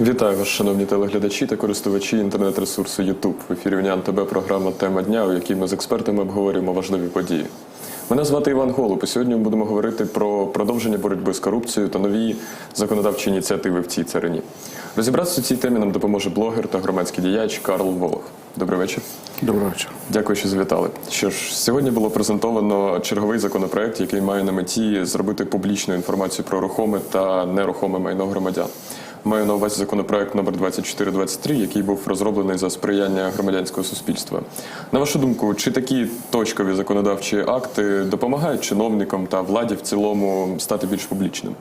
Вітаю вас, шановні телеглядачі та користувачі інтернет-ресурсу YouTube. В ефірі Уніан ТБ програма Тема дня, у якій ми з експертами обговорюємо важливі події. Мене звати Іван Голуб, і сьогодні ми будемо говорити про продовження боротьби з корупцією та нові законодавчі ініціативи в цій царині. Розібратися у цій темі нам допоможе блогер та громадський діяч Карл Волох. Добрий вечір. Доброго вечора. Дякую, що завітали. Що ж, сьогодні було презентовано черговий законопроект, який має на меті зробити публічну інформацію про рухоме та нерухоме майно громадян. Маю на увазі законопроект номер 2423, який був розроблений за сприяння громадянського суспільства. На вашу думку, чи такі точкові законодавчі акти допомагають чиновникам та владі в цілому стати більш публічним?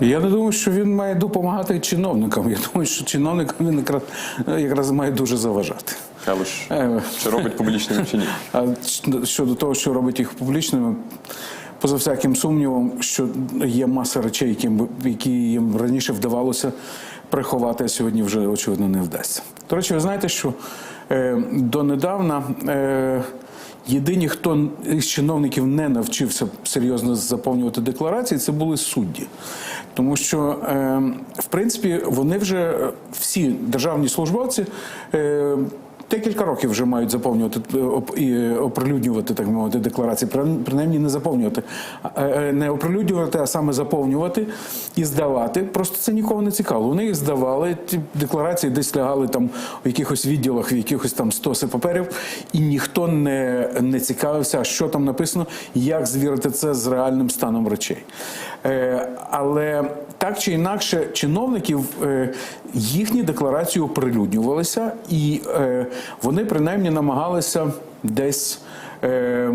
Я не думаю, що він має допомагати чиновникам. Я думаю, що чиновникам він якраз, якраз має дуже заважати. Але ж Е. чи робить публічним чи ні? А щодо того, що робить їх публічними, поза всяким сумнівом, що є маса речей, які, які їм раніше вдавалося приховати, а сьогодні вже очевидно не вдасться. До речі, ви знаєте, що е, донедавна. Е, Єдині, хто із чиновників не навчився серйозно заповнювати декларації, це були судді. Тому що, е, в принципі, вони вже е, всі державні службовці. Декілька років вже мають заповнювати е, і е, оприлюднювати, так мовити, декларації. Принаймні не заповнювати, е, не оприлюднювати, а саме заповнювати і здавати. Просто це нікого не цікаво. Вони їх здавали, ті декларації десь лягали там у якихось відділах, в якихось там стоси паперів, і ніхто не, не цікавився, що там написано, як звірити це з реальним станом речей. Е, але так чи інакше, чиновників е, їхні декларації оприлюднювалися, і е, вони принаймні намагалися десь. е,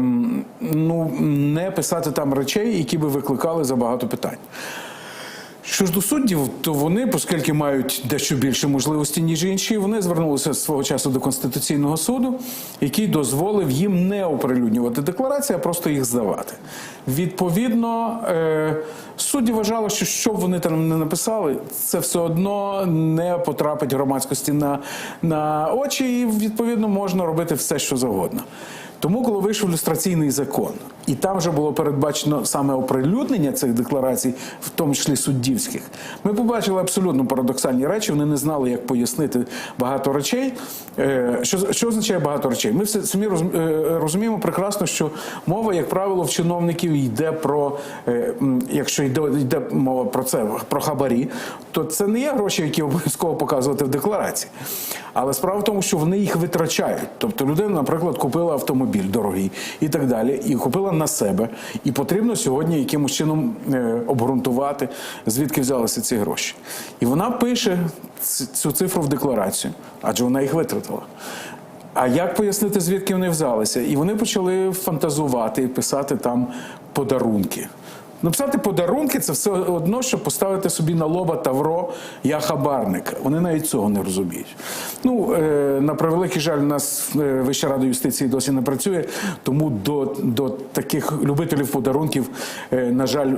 Ну, не писати там речей, які би викликали забагато питань. Що ж до суддів, то вони, оскільки мають дещо більше можливості, ніж інші, вони звернулися свого часу до Конституційного суду, який дозволив їм не оприлюднювати декларації, а просто їх здавати. Відповідно, е, судді вважали, що що б вони там не написали, це все одно не потрапить громадськості на, на очі, і відповідно можна робити все, що завгодно. Тому, коли вийшов люстраційний закон, і там вже було передбачено саме оприлюднення цих декларацій, в тому числі суддівських, ми побачили абсолютно парадоксальні речі. Вони не знали, як пояснити багато речей. Е, Що, що означає багато речей? Ми все самі е, розуміємо прекрасно, що мова, як правило, в чиновників йде про е, якщо йде, йде мова про це, про хабарі, то це не є гроші, які обов'язково показувати в декларації. Але справа в тому, що вони їх витрачають. Тобто людина, наприклад, купила автомобіль дорогий і так далі, і купила на себе. І потрібно сьогодні якимось чином е, обґрунтувати, звідки взялися ці гроші. І вона пише цю цифру в декларацію, адже вона їх витратила. А як пояснити, звідки вони взялися? І вони почали фантазувати і писати там подарунки. Написати подарунки це все одно, що поставити собі на лоба тавро я хабарник. Вони навіть цього не розуміють. Ну е, на превеликий жаль, у нас е, Вища рада юстиції досі не працює, тому до, до таких любителів подарунків, е, на жаль,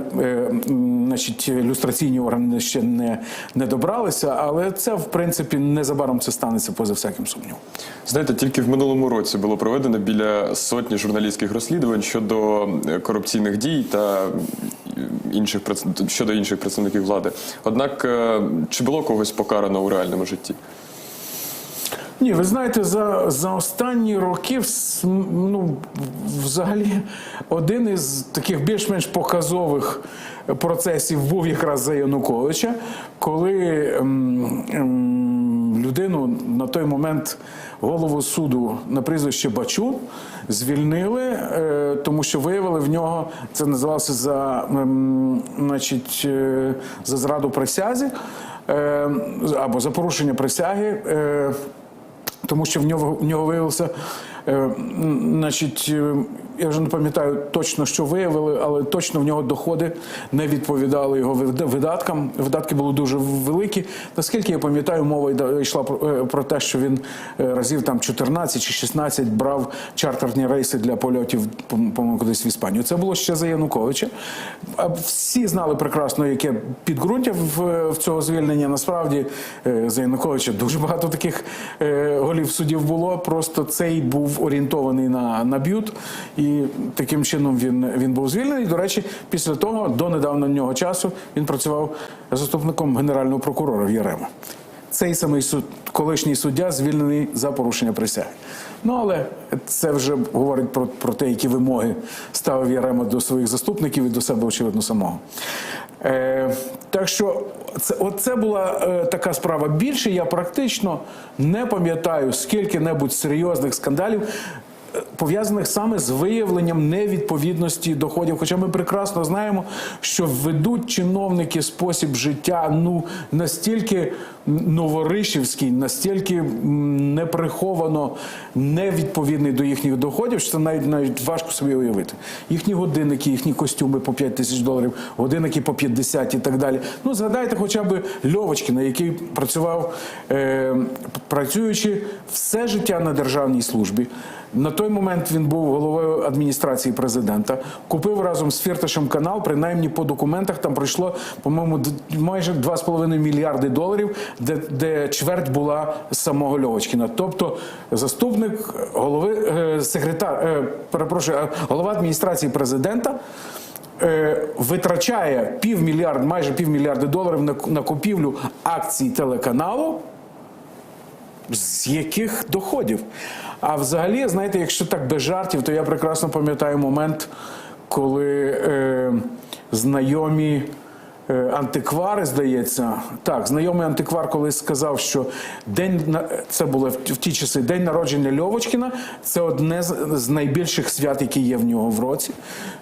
значить, люстраційні органи ще не, не добралися, але це в принципі незабаром це станеться поза всяким сумнівом. Знаєте, тільки в минулому році було проведено біля сотні журналістських розслідувань щодо корупційних дій та інших щодо інших представників влади. Однак, е, чи було когось покарано у реальному житті? Ні, ви знаєте, за, за останні роки ну, взагалі один із таких більш-менш показових процесів був якраз за Януковича, коли ем, ем, людину на той момент голову суду на прізвище Бачун звільнили, е, тому що виявили в нього це називалося за, ем, значить, е, за зраду присязі е, або за порушення присяги. Е, тому що в нього в нього виявилося, значить, е, я вже не пам'ятаю точно, що виявили, але точно в нього доходи не відповідали його видаткам. Видатки були дуже великі. Наскільки я пам'ятаю, мова йшла про, е, те, що він е, разів там 14 чи 16 брав чартерні рейси для польотів, по- по-моєму, кудись в Іспанію. Це було ще за Януковича. Всі знали прекрасно, яке підґрунтя в, в цього звільнення. Насправді е, за Януковича дуже багато таких е, голів судів було. Просто цей був орієнтований на, на б'ют. І І таким чином він, він був звільнений. До речі, після того, до недавнього часу, він працював заступником генерального прокурора в Ярема. Цей самий суд, колишній суддя звільнений за порушення присяги. Ну але це вже говорить про, про те, які вимоги ставив Ярема до своїх заступників і до себе, очевидно, самого. Е, так що це, оце була е, така справа. Більше я практично не пам'ятаю скільки-небудь серйозних скандалів. Пов'язаних саме з виявленням невідповідності доходів. Хоча ми прекрасно знаємо, що ведуть чиновники спосіб життя ну настільки новоришівський, настільки неприховано невідповідний до їхніх доходів, що це навіть навіть важко собі уявити. Їхні годинники, їхні костюми по 5 тисяч доларів, годинники по 50 і так далі. Ну згадайте, хоча б Льовочкіна, який працював, е, працюючи все життя на державній службі. На той момент він був головою адміністрації президента. Купив разом з Фірташем канал. Принаймні по документах там пройшло, по-моєму, майже 2,5 мільярди доларів, де, де чверть була самого Льовочкіна. Тобто заступник голови е, секретар, е, перепрошую, е, голова адміністрації президента. е, Витрачає півмільярд, майже півмільярди доларів на, на купівлю акцій телеканалу, з яких доходів. А взагалі, знаєте, якщо так без жартів, то я прекрасно пам'ятаю момент, коли е, знайомі. Е, Антиквари, здається, так, знайомий антиквар колись сказав, що день це було в ті часи день народження Льовочкіна. Це одне з, найбільших свят, які є в нього в році,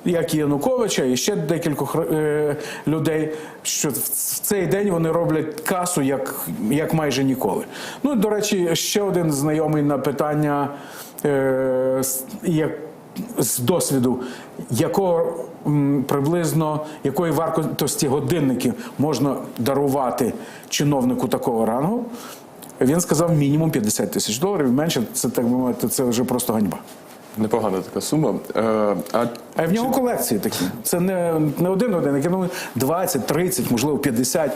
як і Януковича, і ще декількох е, людей. Що в цей день вони роблять касу як, як майже ніколи. Ну, до речі, ще один знайомий на питання, е, як з досвіду, якого приблизно якої вартості годинників можна дарувати чиновнику такого рангу. Він сказав мінімум 50 тисяч доларів. Менше це так би мовити, це вже просто ганьба. Непогана така сума. Е, а А в нього колекції такі. Це не, не один годинник, я думаю, 20, 30, можливо, 50.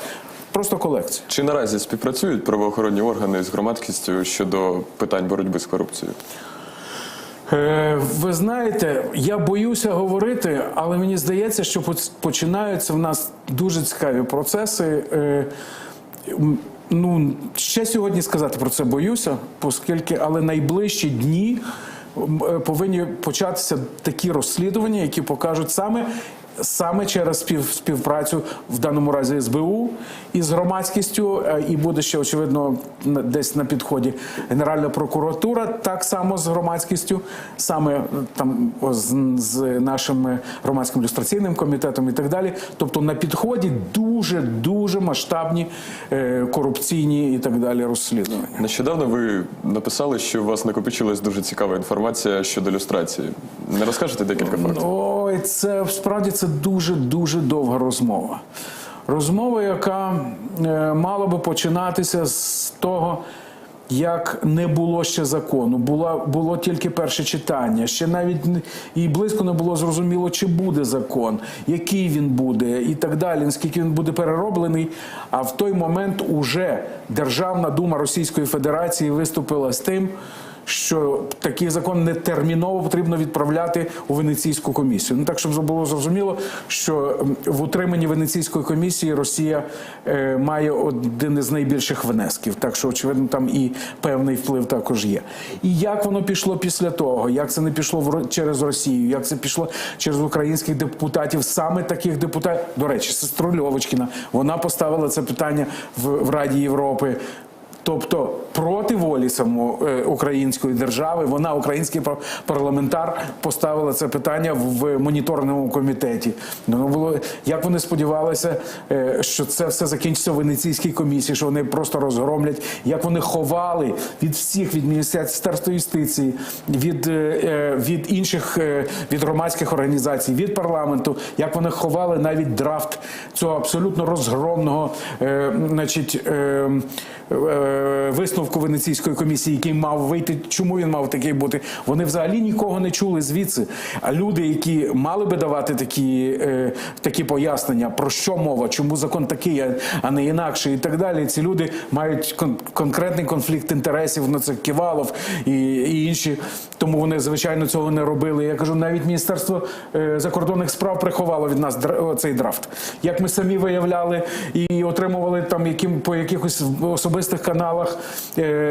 Просто колекція. чи наразі співпрацюють правоохоронні органи з громадськістю щодо питань боротьби з корупцією? Е, Ви знаєте, я боюся говорити, але мені здається, що починаються в нас дуже цікаві процеси. Е, Ну, ще сьогодні сказати про це боюся, оскільки, але найближчі дні е, повинні початися такі розслідування, які покажуть саме. Саме через спів, співпрацю в даному разі СБУ із громадськістю, е, і буде ще очевидно десь на підході Генеральна прокуратура, так само з громадськістю, саме е, там з, з нашим е, громадським люстраційним комітетом і так далі. Тобто на підході дуже дуже масштабні е, корупційні і так далі розслідування. Нещодавно ви написали, що у вас накопичилась дуже цікава інформація щодо люстрації. Не розкажете декілька фактів? Ой, це справді це дуже дуже довга розмова. Розмова, яка е, мала би починатися з того, як не було ще закону. Була, було тільки перше читання. Ще навіть і близько не було зрозуміло, чи буде закон, який він буде, і так далі, наскільки він буде перероблений. А в той момент уже Державна дума Російської Федерації виступила з тим що такий закон не терміново потрібно відправляти у Венеційську комісію. Ну так, щоб було зрозуміло, що в утриманні Венеційської комісії Росія е, має один із найбільших внесків. Так що, очевидно, там і певний вплив також є. І як воно пішло після того, як це не пішло в через Росію, як це пішло через українських депутатів, саме таких депутатів, до речі, сестру Льовочкіна, вона поставила це питання в, в Раді Європи. Тобто проти волі само е, української держави, вона, український парламентар, поставила це питання в, моніторному комітеті. Ну ну, було як вони сподівалися, е, що це все закінчиться в венеційській комісії, що вони просто розгромлять, як вони ховали від всіх від міністерства юстиції, від, е, від інших від громадських організацій, від парламенту, як вони ховали навіть драфт цього абсолютно розгромного, значить. Е, висновку Венеційської комісії, який мав вийти, чому він мав такий бути. Вони взагалі нікого не чули звідси. А люди, які мали би давати такі, е, такі пояснення, про що мова, чому закон такий, а- не інакше, і так далі. Ці люди мають кон- конкретний конфлікт інтересів. На це Ківалов і, і інші. Тому вони звичайно цього не робили. Я кажу, навіть міністерство е, закордонних справ приховало від нас дра- цей драфт. Як ми самі виявляли і отримували там яким по якихось особистих каналах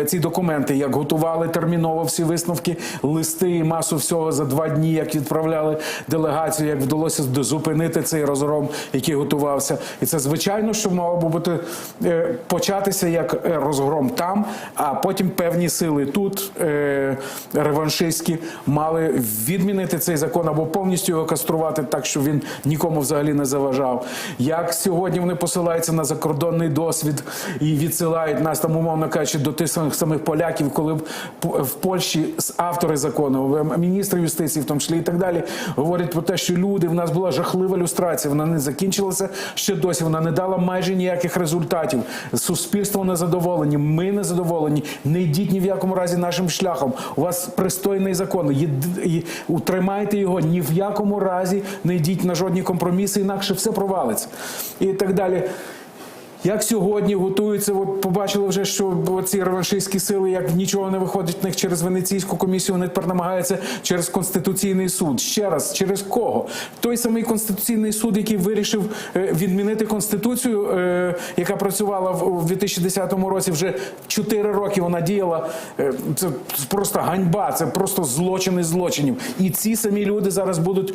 ці документи, як готували терміново всі висновки, листи і масу всього за два дні, як відправляли делегацію, як вдалося зупинити цей розгром, який готувався. І це звичайно, що мало би бути е, початися як е, розгром там, а потім певні сили тут е, реваншистські мали відмінити цей закон або повністю його каструвати так, щоб він нікому взагалі не заважав. Як сьогодні вони посилаються на закордонний досвід і відсилають нас там, умовно кажучи, до тих самих поляків, коли в Польщі автори закону, міністри юстиції, в тому числі і так далі, говорять про те, що люди в нас була жахлива люстрація. Вона не закінчилася ще досі. Вона не дала майже ніяких результатів. Суспільство не задоволені. Ми не задоволені. Не йдіть ні в якому разі нашим шляхом. У вас пристойний закон. Утримайте його. Ні в якому разі не йдіть на жодні компроміси, інакше все провалиться. І так далі. Як сьогодні готуються, от побачили вже, що ці реваншистські сили, як нічого не виходить в них через Венеційську комісію, вони тепер намагаються через Конституційний суд. Ще раз, через кого? Той самий Конституційний суд, який вирішив е, відмінити Конституцію, е, яка працювала в у 2010 році, вже 4 роки вона діяла. Е, Це просто ганьба, це просто злочини злочинів. І ці самі люди зараз будуть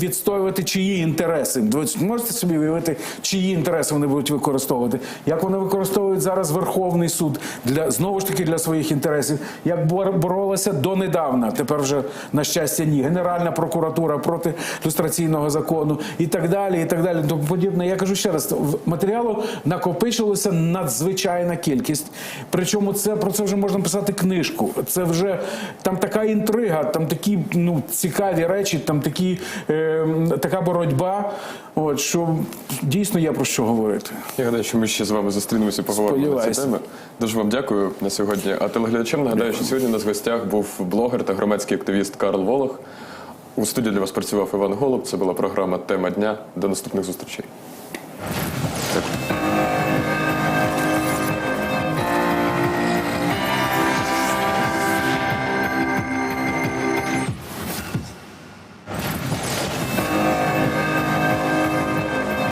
відстоювати чиї інтереси. Ви можете собі уявити, чиї інтереси вони будуть використовувати? Як вони використовують зараз Верховний суд для знову ж таки для своїх інтересів? Як бор- боролася донедавна, тепер вже на щастя ні. Генеральна прокуратура проти люстраційного закону і так далі, і так далі. Тому подібне. Я кажу ще раз, матеріалу накопичилося надзвичайна кількість. Причому це про це вже можна писати книжку. Це вже там така інтрига, там такі ну цікаві речі, там такі е, така боротьба. От що дійсно є про що говорити. Я гадаю, що ми ще з вами зустрінемося і поговоримо на ці теми. Дуже вам дякую на сьогодні. А телеглядачам нагадаю, що сьогодні у нас в гостях був блогер та громадський активіст Карл Волох. У студії для вас працював Іван Голуб. Це була програма Тема дня. До наступних зустрічей.